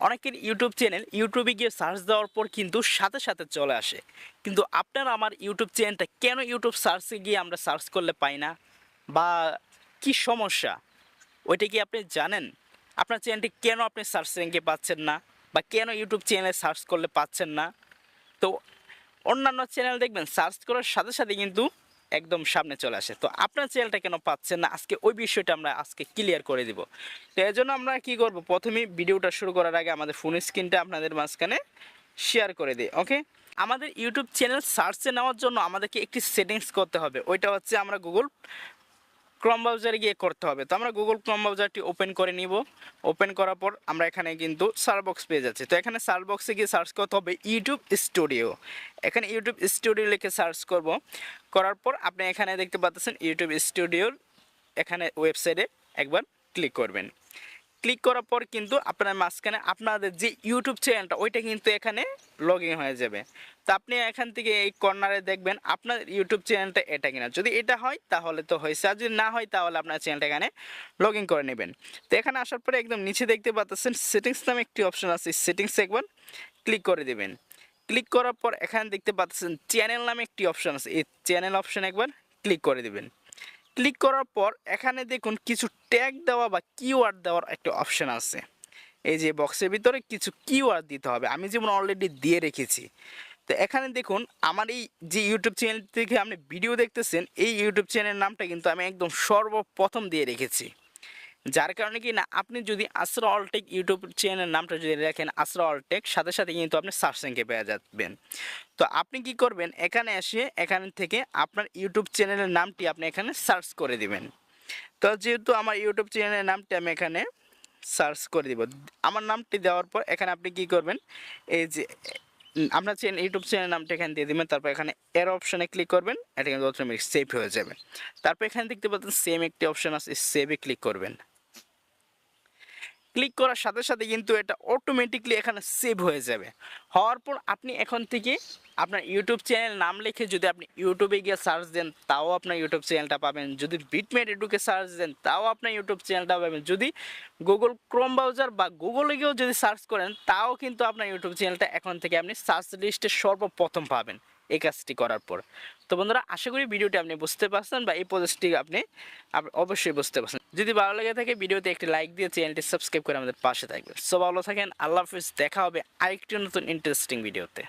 অনেকের YouTube channel ইউটিউবে গিয়ে সার্চ দেওয়ার পর কিন্তু সাথে সাথে চলে আসে। কিন্তু আপনার আমার ইউটিউব চ্যানেলটা কেন ইউটিউব সার্চে গিয়ে আমরা সার্চ করলে পাই না? বা কি সমস্যা? ওইটা কি আপনি জানেন? আপনার চ্যানেলটি কেন আপনি সার্চ র্যাঙ্কে পাচ্ছেন না? বা কেন ইউটিউব চ্যানেলে সার্চ করলে পাচ্ছেন না? তো অন্যান্য চ্যানেল দেখবেন সার্চ করার সাথে সাথে কিন্তু একদম সামনে চলে আসে। তো আপনার চ্যানেলটা কেন পাচ্ছেন না? আজকে ওই বিষয়টা আমরা আজকে ক্লিয়ার করে দিব। তো এই জন্য আমরা কি করব? প্রথমেই ভিডিওটা শুরু করার আগে আমাদের ফোন স্ক্রিনটা আপনাদের মাঝখানে শেয়ার করে দিই ওকে আমাদের ইউটিউব চ্যানেল সার্চে নেওয়ার জন্য আমাদেরকে একটি সেটিংস করতে হবে। ওইটা হচ্ছে আমরা গুগল ক্রম ব্রাউজারে গিয়ে করতে হবে। তো আমরা গুগল ক্রম ব্রাউজারটি ওপেন করে নিব। ওপেন করার পর আমরা এখানে কিন্তু সার্চ বক্স পেয়ে যাচ্ছি। তো এখানে সার্চ বক্সে গিয়ে সার্চ করতে হবে ইউটিউব স্টুডিও এখানে ইউটিউব স্টুডিও লিখে সার্চ করব। করার পর আপনি এখানে দেখতে পাচ্ছেন ইউটিউব স্টুডিওর এখানে ওয়েবসাইটে একবার ক্লিক করবেন। ক্লিক করার পর কিন্তু আপনার মাঝখানে আপনাদের যে ইউটিউব চ্যানেলটা ওইটা কিন্তু এখানে লগ ইন হয়ে যাবে। তো আপনি এখান থেকে এই কর্নারে দেখবেন আপনার ইউটিউব চ্যানেলটা এটা কিনা। যদি এটা হয়, তাহলে তো হয়েছে। আর যদি না হয়, তাহলে আপনার চ্যানেলটা এখানে লগ ইন করে নেবেন। তো এখানে আসার পরে একদম নিচে দেখতে পাচ্ছেন সেটিংস নামে একটি অপশন আছে। সেটিংস একবার ক্লিক করে দেবেন। ক্লিক করার পর এখানে দেখতে পাচ্ছেন চ্যানেল নামে একটি অপশন আছে। এই চ্যানেল অপশন একবার ক্লিক করে দেবেন। ক্লিক করার পর এখানে দেখুন কিছু ট্যাগ দেওয়া বা কিওয়ার্ড দেওয়ার একটা অপশান আছে। এই যে বক্সের ভিতরে কিছু কিওয়ার্ড দিতে হবে। আমি যেমন অলরেডি দিয়ে রেখেছি। তো এখানে দেখুন আমার এই যে ইউটিউব চ্যানেল থেকে আপনি ভিডিও দেখতেছেন, এই ইউটিউব চ্যানেলের নামটা কিন্তু আমি একদম সর্বপ্রথম দিয়ে রেখেছি। যার কারণে কি না, আপনি যদি আসরা অলটেক ইউটিউব চ্যানেলের নামটা যদি রাখেন আসরা অলটেক সাথে সাথে কিন্তু আপনি সার্চ র্যাঙ্কে পেয়ে যাবেন। তো আপনি কি করবেন, এখানে এসে এখান থেকে আপনার ইউটিউব চ্যানেলের নামটি আপনি এখানে সার্চ করে দিবেন। তো যেহেতু আমার ইউটিউব চ্যানেলের নামটি আমি এখানে সার্চ করে দিব, আমার নামটি দেওয়ার পর এখানে আপনি কি করবেন, এই যে, আপনার চ্যানেল ইউটিউব চ্যানেল নামটা এখানে দিয়ে দিবেন, তারপর এখানে এর অপশানে ক্লিক করবেন, এটা কিন্তু অটোমেটিক সেভ হয়ে যাবে। তারপর এখানে দেখতে পাচ্ছেন সেম একটি অপশান আছে সেভে ক্লিক করবেন। ক্লিক করার সাথে সাথে কিন্তু এটা অটোমেটিকলি এখানে সেভ হয়ে যাবে। হওয়ার পর আপনি এখন থেকে আপনার ইউটিউব চ্যানেল নাম লিখে যদি আপনি ইউটিউবে গিয়ে সার্চ দেন, তাও আপনার ইউটিউব চ্যানেলটা পাবেন। যদি বিটমেট এডুকে সার্চ দেন, তাও আপনার ইউটিউব চ্যানেলটা পাবেন। যদি গুগল ক্রোম ব্রাউজার বা গুগলে গিয়েও যদি সার্চ করেন, তাও কিন্তু আপনার ইউটিউব চ্যানেলটা এখন থেকে আপনি সার্চ লিস্টে সর্বপ্রথম পাবেন। এই কাজটি করার পর। তো বন্ধুরা, আশা করি ভিডিওটি আপনি বুঝতে পারছেন বা এই প্রসেসটি আপনি অবশ্যই বুঝতে পারছেন। যদি ভালো লেগে থাকে ভিডিওতে একটি লাইক দিয়ে চ্যানেলটি সাবস্ক্রাইব করে আমাদের পাশে থাকবেন। সো ভালো থাকেন, আল্লাহ হাফিজ, দেখা হবে আরেকটি নতুন ইন্টারেস্টিং ভিডিওতে